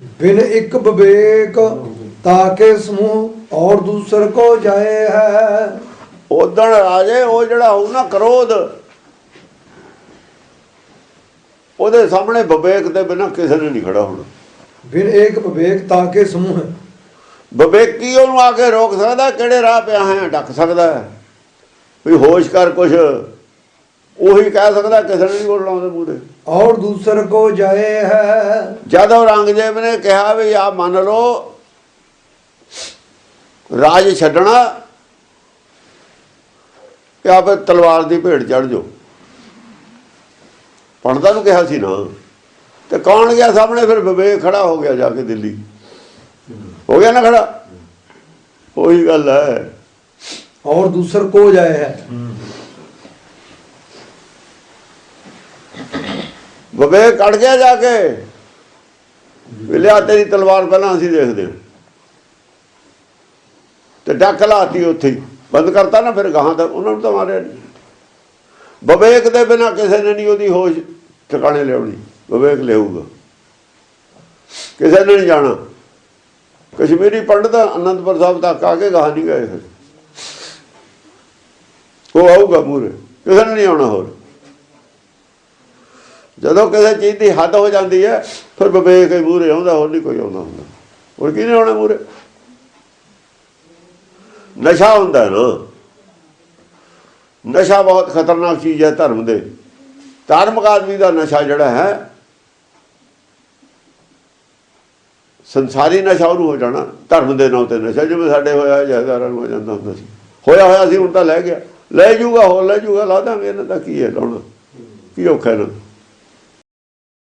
ਬਿਨ ਇੱਕ ਵਿਵੇਕ ਤਾਕੇ ਸਮੂਹ ਔਰ ਦੂਸਰ ਕੋ ਜਾਏ ਹੈ? ਉਦਣ ਰਾਜੇ ਉਹ ਜਿਹੜਾ ਹੋਊ ਨਾ ਕ੍ਰੋਧ ਉਹਦੇ ਸਾਹਮਣੇ ਵਿਵੇਕ ਦੇ ਬਿਨਾਂ ਕਿਸੇ ਨੇ ਨਹੀਂ ਖੜਾ ਹੋਣਾ। ਬਿਨ ਇੱਕ ਵਿਵੇਕ ਤਾਕੇ ਸਮੂਹ ਵਿਵੇਕੀ ਉਹਨੂੰ ਆ ਕੇ ਰੋਕ ਸਕਦਾ ਕਿਹੜੇ ਰਾਹ ਪਿਆ ਹੈ? ਡੱਕ ਸਕਦਾ ਹੈ। ਵੀ ਹੋਸ਼ ਕਰ ਕੁਛ ਉਹੀ ਕਹਿ ਸਕਦਾ ਕਿਸੇ ਨੇ ਨਹੀਂ ਬੋਲਣਾ ਉਹਦੇ ਮੂਹਰੇ ਔਰ ਦੂਸਰ ਕੋ ਜਾਏ ਹੈ? ਜਦੋਂ ਔਰੰਗਜ਼ੇਬ ਨੇ ਕਿਹਾ ਵੀ ਆ ਮੰਨ ਲਓ ਰਾਜ ਛੱਡਣਾ ਤੇ ਆਪੇ ਤਲਵਾਰ ਦੀ ਭੇਟ ਚੜ ਜਾਓ। ਪੰਡਤਾਂ ਨੂੰ ਕਿਹਾ ਸੀ ਨਾ ਤੇ ਕੌਣ ਗਿਆ ਸਾਹਮਣੇ? ਫਿਰ ਵਿਵੇਕ ਖੜਾ ਹੋ ਗਿਆ ਜਾ ਕੇ ਦਿੱਲੀ। ਹੋ ਗਿਆ ਨਾ ਖੜਾ? ਉਹੀ ਗੱਲ ਹੈ। ਔਰ ਦੂਸਰ ਕੋ ਜਾਏ ਹੈ? ਵਿਵੇਕ ਅੜ ਗਿਆ ਜਾ ਕੇ। ਵੀ ਲਿਆ ਤੇਰੀ ਤਲਵਾਰ ਪਹਿਲਾਂ ਅਸੀਂ ਦੇਖਦੇ ਹਾਂ। ਤੇ ਡੱਕ ਲਾਤੀ ਉੱਥੇ ਹੀ। ਬੰਦ ਕਰਤਾ ਨਾ ਫਿਰ ਗਾਹਾਂ ਦਾ, ਉਹਨਾਂ ਨੂੰ ਤਾਂ ਮਾਰਿਆ ਨਹੀਂ ਵਿਵੇਕ ਦੇ ਬਿਨਾ ਕਿਸੇ ਨੇ ਨਹੀਂ ਉਹਦੀ ਹੋਸ਼ ਟਿਕਾਣੇ ਲਿਆਉਣੀ। ਵਿਵੇਕ ਲਿਆਊਗਾ। ਕਿਸੇ ਨੇ ਨਹੀਂ ਜਾਣਾ। ਕਸ਼ਮੀਰੀ ਪੰਡਤ ਅਨੰਦਪੁਰ ਸਾਹਿਬ ਤੱਕ ਆ ਕੇ ਗਾਹ ਨਹੀਂ ਗਏ ਫਿਰ। ਉਹ ਆਊਗਾ ਮੂਰੇ ਕਿਸੇ ਨੇ ਨਹੀਂ ਆਉਣਾ ਹੋਰ। ਜਦੋਂ ਕਿਸੇ ਚੀਜ਼ ਦੀ ਹੱਦ ਹੋ ਜਾਂਦੀ ਹੈ, ਫਿਰ ਵਿਵੇਕ ਹੀ ਮੂਰੇ ਆਉਂਦਾ, ਹੋਰ ਨਹੀਂ ਕੋਈ ਆਉਂਦਾ ਹੁੰਦਾ। ਹੋਰ ਕੀ ਨਹੀਂ ਆਉਣਾ ਮੂਰੇ ਨਸ਼ਾ ਹੁੰਦਾ ਨਾ। ਨਸ਼ਾ ਬਹੁਤ ਖਤਰਨਾਕ ਚੀਜ਼ ਹੈ ਧਰਮ ਦੇ। ਧਾਰਮਿਕ ਆਦਮੀ ਦਾ ਨਸ਼ਾ ਜਿਹੜਾ ਹੈ, ਸੰਸਾਰੀ ਨਸ਼ਾ ਉਹਨੂੰ ਹੋ ਜਾਣਾ। ਧਰਮ ਦੇ ਨਾਂ ਤੇ ਨਸ਼ਾ, ਜਿਵੇਂ ਸਾਡੇ ਹੋਇਆ ਜਹਦਾਰਾਂ ਨੂੰ ਹੋ ਜਾਂਦਾ ਹੁੰਦਾ ਸੀ। ਹੋਇਆ ਹੋਇਆ ਸੀ, ਹੁਣ ਤਾਂ ਲੈ ਗਿਆ। ਲੈ ਜੂਗਾ, ਹੋਰ ਲੈ ਜੂਗਾ, ਲਾ ਦਾਂਗੇ, ਇਹਨਾਂ ਦਾ ਕੀ ਹੈ ਲਾਉਣਾ? ਕੀ ਔਖਾ ਇਹਨਾਂ ਦਾ?